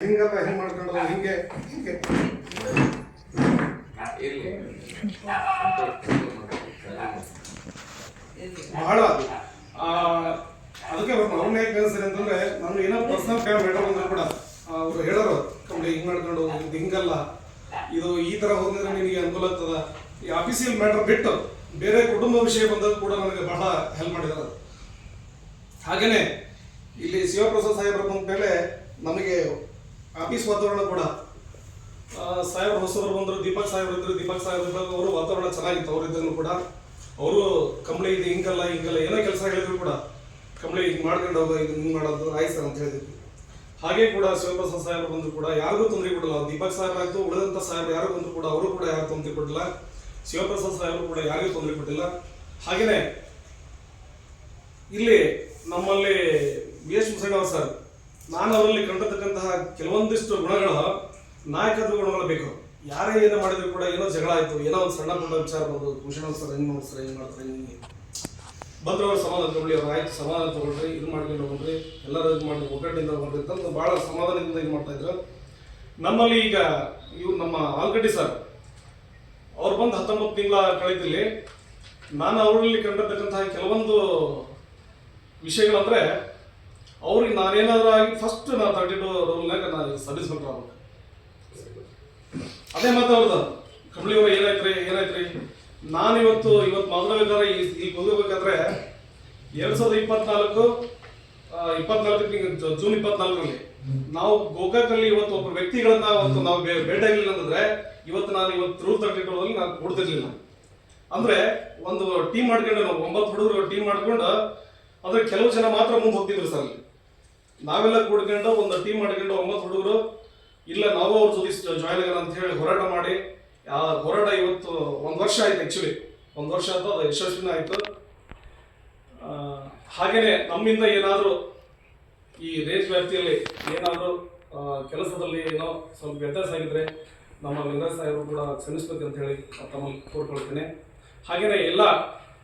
ಹಿಂಗಲ್ಲ ಹೆಂಗ್ ಮಾಡ್ಕೊಂಡು ಹಿಂಗೆ ಹಿಂಗೆ. ಬಹಳ. ಅದು ಅದಕ್ಕೆ ಅವ್ರು ಅವ್ನ ಯಾಕೆ ಕಳಿಸ್ರಿ ಅಂತಂದ್ರೆ, ನಾನು ಏನೋ ಪರ್ಸನಲ್ ಮ್ಯಾಟರ್ ಬಂದ್ರು ಕೂಡ ಅವ್ರು ಹೇಳೋರು ಕಂಪ್ನಿ ಹಿಂಗ್ ಮಾಡ್ಕೊಂಡು ಇದು ಹಿಂಗಲ್ಲ. ಇದು ಈ ತರ ಹೋಗಿದ್ರೆ ನಿನಗೆ ಅನುಕೂಲ ಆಗ್ತದ? ಈ ಆಫೀಸಿಯಲ್ ಮ್ಯಾಟರ್ ಬಿಟ್ಟು ಬೇರೆ ಕುಟುಂಬ ವಿಷಯ ಬಂದಾಗ ಕೂಡ ನನಗೆ ಬಹಳ ಹೆಲ್ಪ್ ಮಾಡಿದಾರೆ ಹಾಗೇನೆ, ಇಲ್ಲಿ ಶಿವಪ್ರಸಾದ್ ಸಾಹೇಬ್ರ ಬಂದ ಮೇಲೆ ನಮಗೆ ಆಫೀಸ್ ವಾತಾವರಣ ಕೂಡ? ಸಾಹೇಬ್ ಹೊಸವರು ಬಂದರು, ದೀಪಕ್ ಸಾಹೇಬ್ರು ಇದ್ರು, ದೀಪಕ್ ಸಾಹೇಬ್ ಇದ್ದಾಗ ಅವರು ವಾತಾವರಣ ಚೆನ್ನಾಗಿತ್ತು ಅವರಿದ್ದನ್ನು ಕೂಡ. ಅವರು ಕಂಪ್ನಿ ಇದು, ಹಿಂಗಲ್ಲ ಹಿಂಗಲ್ಲ, ಏನೋ ಕೆಲಸ ಹೇಳಿದ್ರು ಕೂಡ ಕಂಪ್ನಿ ಹಿಂಗೆ ಮಾಡ್ಕೊಂಡು ಹೋಗೋ ಇದು ಹಿಂಗೆ ಮಾಡೋದು ಆಯ್ತು ಸರ್ ಅಂತ ಹೇಳಿದ್ರು. ಹಾಗೆ ಕೂಡ ಶಿವಪ್ರಸಾದ್ ಸಾಹೇಬ್ರು ಬಂದ್ರು ಕೂಡ, ಯಾರಿಗೂ ತೊಂದರೆ ಕೊಡಲ್ಲ. ದೀಪಕ್ ಸಾಹೇಬ್ ಆಯಿತು, ಉಳಿದಂತ ಸಾಹೇಬ್ರು ಯಾರು ಬಂದ್ರು ಕೂಡ, ಅವರು ಕೂಡ ಯಾರು ತೊಂದರೆ ಕೊಟ್ಟಿಲ್ಲ. ಶಿವಪ್ರಸಾದ್ ಸಾಹೇಬ್ರು ಕೂಡ ಯಾರಿಗೂ ತೊಂದರೆ ಕೊಟ್ಟಿಲ್ಲ. ಹಾಗೆಯೇ ಇಲ್ಲಿ ನಮ್ಮಲ್ಲಿ ವಿ ಎಸ್ ಮುಸೈನವ್ರ ಸರ್ ನಾನು ಅವರಲ್ಲಿ ಕಂಡಿರ್ತಕ್ಕಂತಹ ಕೆಲವೊಂದಿಷ್ಟು ಗುಣಗಳು ನಾಯಕತ್ವ ಗುಣಗಳು ಬೇಕು. ಯಾರೇ ಏನೋ ಮಾಡಿದ್ರು ಕೂಡ ಏನೋ ಜಗಳ ಆಯ್ತು, ಏನೋ ಒಂದು ಸಣ್ಣ ಪುಟ್ಟ ವಿಚಾರ ಬಂದು ಭೂಷಣ ಸರ್ ಹೆಂಗ್ ಮಾಡ್ತಾರೆ ಹೆಂಗ್ ಮಾಡ್ತಾರೆ, ಹಿಂಗೆ ಬಂದ್ರೆ ಅವ್ರು ಸಮಾಧಾನ ತಗೊಳ್ಳಿ ಅವ್ರು, ಆಯ್ತು, ಸಮಾಧಾನ ತಗೊಳ್ರಿ, ಇದು ಮಾಡ್ಕೊಂಡು ಹೋಗ್ರಿ, ಎಲ್ಲರೂ ಇದು ಮಾಡಿ ಒಗ್ಗಟ್ಟಿನಿಂದ ಹೋಗ್ರಿ ಅಂತ ಭಾಳ ಸಮಾಧಾನದಿಂದ ಇದು ಮಾಡ್ತಾ ಇದ್ರು. ನಮ್ಮಲ್ಲಿ ಈಗ ಇವ್ರು ನಮ್ಮ ಆಲ್ಗಡ್ಡಿ ಸರ್, ಅವ್ರು ಬಂದು ಹತ್ತೊಂಬತ್ತು ತಿಂಗಳ ಕಳೀತಿಲ್ಲಿ ನಾನು ಅವರಲ್ಲಿ ಕಂಡಿರ್ತಕ್ಕಂತಹ ಕೆಲವೊಂದು ವಿಷಯಗಳಂದ್ರೆ ಅವ್ರಿಗೆ ನಾನೇನಾದ್ರೂ ಆಗಿ ಫಸ್ಟ್ ನಾನು ತರ್ಟಿ ಟು ರೂಲ್ನಾಗ ನಾನು ಸರ್ವಿಸ್ ಅದೇ ಮಾತಾಡೋದು ಅವ್ರದ್ದು ಕಂಬಳಿ ಅವ್ರು, ಏನಾಯ್ತ್ರಿ ಏನಾಯ್ತ್ರಿ? ನಾನು ಇವತ್ತು ಇವತ್ತು ಮೊದಲಬೇಕಾದ್ರೆ ಈ ಹೋಗಬೇಕಾದ್ರೆ ಎರಡ್ ಸಾವಿರದ ಇಪ್ಪತ್ನಾಲ್ಕು ಇಪ್ಪತ್ನಾಲ್ಕು ಜೂನ್ ಇಪ್ಪತ್ನಾಲ್ಕರಲ್ಲಿ ನಾವು ಗೋಕಾಕಲ್ಲಿ ಇವತ್ತು ಒಬ್ಬ ವ್ಯಕ್ತಿಗಳನ್ನ ಇವತ್ತು ನಾವು ಭೇಟಿ ಆಗಿಲ್ಲ ಅಂತಂದ್ರೆ ಇವತ್ತು ನಾನು ಇವತ್ತು ರೂಲ್ ತರ್ಟಿ ಟು ನಾನು ಕೊಡ್ತಿರ್ಲಿಲ್ಲ. ಅಂದ್ರೆ ಒಂದು ಟೀಮ್ ಮಾಡ್ಕೊಂಡು ನಾವು, ಒಂಬತ್ತು ಹುಡುಗರು ಟೀಮ್ ಮಾಡ್ಕೊಂಡು ಅಂದ್ರೆ ಕೆಲವು ಜನ ಮಾತ್ರ ಮುಂದೆ ಹೋಗ್ತಿದ್ರು ಸರ್ ಅಲ್ಲಿ. ನಾವೆಲ್ಲ ಕೂಡ್ಕೊಂಡು ಒಂದು ಟೀಮ್ ಮಾಡ್ಕೊಂಡು ಒಂಬತ್ತು ಹುಡುಗರು, ಇಲ್ಲ ನಾವು ಅವ್ರ ಜೊತೆ ಜಾಯ್ನ್ ಆಗೋಣ ಅಂತ ಹೇಳಿ ಹೋರಾಟ ಮಾಡಿ. ಆ ಹೋರಾಟ ಇವತ್ತು ಒಂದು ವರ್ಷ ಆಯ್ತು ಆ್ಯಕ್ಚುಲಿ ಒಂದು ವರ್ಷ ಆಯ್ತು, ಅದು ಯಶಸ್ವಿನ ಆಯ್ತು. ಹಾಗೆಯೇ ನಮ್ಮಿಂದ ಏನಾದರೂ ಈ ರೇಂಜ್ ವ್ಯಾಪ್ತಿಯಲ್ಲಿ ಏನಾದರೂ ಕೆಲಸದಲ್ಲಿ ಏನೋ ಸ್ವಲ್ಪ ವ್ಯತ್ಯಾಸ ಆಗಿದ್ರೆ ನಮ್ಮ ಲಿಂಗರಾಜ್ ಸಾಹೇಬರು ಕೂಡ ಕ್ಷಮಿಸ್ಬೇಕು ಅಂತ ಹೇಳಿ ತಮ್ಮಲ್ಲಿ ಕೋರ್ಕೊಳ್ತೇನೆ. ಹಾಗೆಯೇ ಎಲ್ಲ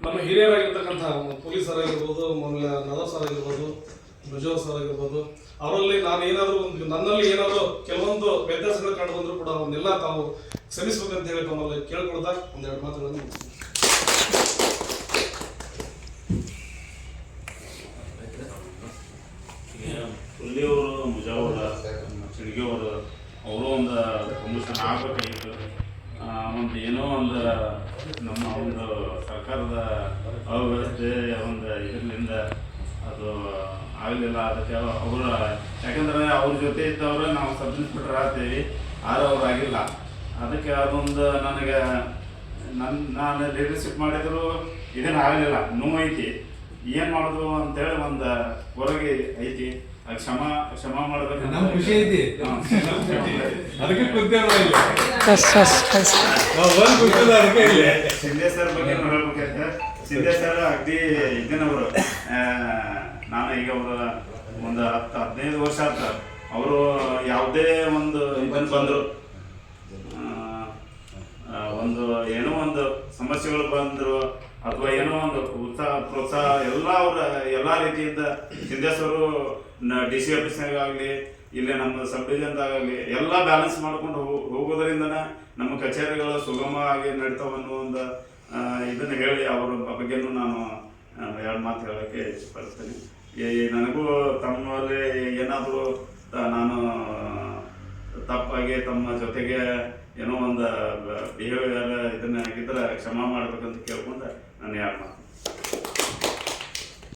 ನಮ್ಮ ಹಿರಿಯರಾಗಿರ್ತಕ್ಕಂಥ ಪೊಲೀಸರಾಗಿರ್ಬೋದು ಆಮೇಲೆ ನದ ಸರ್ ಆಗಿರ್ಬೋದು ಬ್ರಜೋರ್ ಸರ್ ಆಗಿರ್ಬೋದು ಅವರಲ್ಲಿ ನಾನು ಏನಾದರೂ ಒಂದು, ನನ್ನಲ್ಲಿ ಏನಾದರೂ ಕೆಲವೊಂದು ವ್ಯತ್ಯಾಸಗಳು ಕಂಡು ಬಂದರೂ ಕೂಡ ಅವನ್ನೆಲ್ಲ ತಾವು ಕ್ಷಮಿಸ್ಬೇಕಂತ ಹೇಳಿ ತಮ್ಮಲ್ಲಿ ಕೇಳ್ಕೊಳ್ತಾ ಒಂದೆರಡು ಮಾತುಗಳನ್ನು ಮುಗಿಸ್ತೀನಿ. ಹುಲ್ಲಿಯವರು ಮುಜಾವರ ಚಿಡಿಗೆವರು ಅವರು ಒಂದು ಕಮಿಷನ್ ಆಗಬೇಕಾಗಿತ್ತು. ಒಂದು ಏನೋ ಒಂದು ನಮ್ಮ ಒಂದು ಸರ್ಕಾರದ ಅವ್ಯವಸ್ಥೆ, ಒಂದು ಇದರಿಂದ ಅದು ಆಗಲಿಲ್ಲ ಅದಕ್ಕೆ ಅವರು ಯಾಕಂದ್ರೆ ಅವ್ರ ಜೊತೆ ಇದ್ದವ್ರು ನಾವು ಸಬ್ ಇನ್ಸ್ಪೆಕ್ಟರ್ ಆಗ್ತೀವಿ ಆದ್ರೆ ಅವ್ರು ಆಗಿಲ್ಲ. ಅದಕ್ಕೆ ಅದೊಂದು ನನಗೆ ನನ್ನ ನಾನು ಲೀಡರ್ಶಿಪ್ ಮಾಡಿದ್ರು ಇದನ್ನ ಆಗಲಿಲ್ಲ ನೋವು ಐತಿ. ಏನು ಮಾಡೋದು ಅಂತೇಳಿ ಒಂದು ಹೊರಗೆ ಐತಿ. ಅದು ಕ್ಷಮ ಕ್ಷಮ ಮಾಡ್ಬೇಕು ನಮ್ಗೆ ಖುಷಿ ಐತಿ. ಅದಕ್ಕೆ ಕುಂತೇವ್ ಅದಕ್ಕೆ ಇಲ್ಲಿ. ಶಿಂದೆ ಸರ್ ಬಗ್ಗೆ ಹೇಳ್ಬೇಕಾಯ್ತು ಅಗ್ದಿ ಅಗದಿ ನಾನು ಈಗ ಅವರ ಒಂದು ಹತ್ತು, ಹದಿನೈದು ವರ್ಷ ಆತ. ಅವರು ಯಾವುದೇ ಒಂದು ಇದನ್ನು ಬಂದರು. ಒಂದು ಏನೋ ಒಂದು ಸಮಸ್ಯೆಗಳು ಬಂದರು ಅಥವಾ ಏನೋ ಒಂದು ಉತ್ಸಾಹ, ಪ್ರೋತ್ಸಾಹ, ಎಲ್ಲ ಅವರ, ಎಲ್ಲ ರೀತಿಯಿಂದ ಸಿದ್ದೇಶ್ವರು ಡಿ ಸಿ ಆಫೀಸ್ನಾಗಾಗಲಿ, ಇಲ್ಲಿ ನಮ್ಮ ಸಬ್ ಡಿವಿಷನ್ದಾಗಲಿ ಎಲ್ಲ ಬ್ಯಾಲೆನ್ಸ್ ಮಾಡ್ಕೊಂಡು ಹೋಗೋದರಿಂದ ಹೋಗೋದ್ರಿಂದನೇ ನಮ್ಮ ಕಚೇರಿಗಳು ಸುಗಮವಾಗಿ ನಡೀತಾವ ಅನ್ನೋ ಒಂದು ಇದನ್ನ ಹೇಳಿ ಅವರ ಬಗ್ಗೆನೂ ನಾನು ಎರಡು ಮಾತು ಹೇಳೋಕ್ಕೆ ಈ ನನಗೂ ತಮ್ಮಲ್ಲಿ ಏನಾದರೂ ನಾನು ತಪ್ಪಾಗಿ ತಮ್ಮ ಜೊತೆಗೆ ಏನೋ ಒಂದು ಬಿಹೇವಿಯರ್ ಇದನ್ನ ಆಗಿದ್ರೆ ಕ್ಷಮ ಮಾಡ್ಬೇಕಂತ ಕೇಳ್ಕೊಂಡು ನಾನು ಎರಡು ಮಾತು.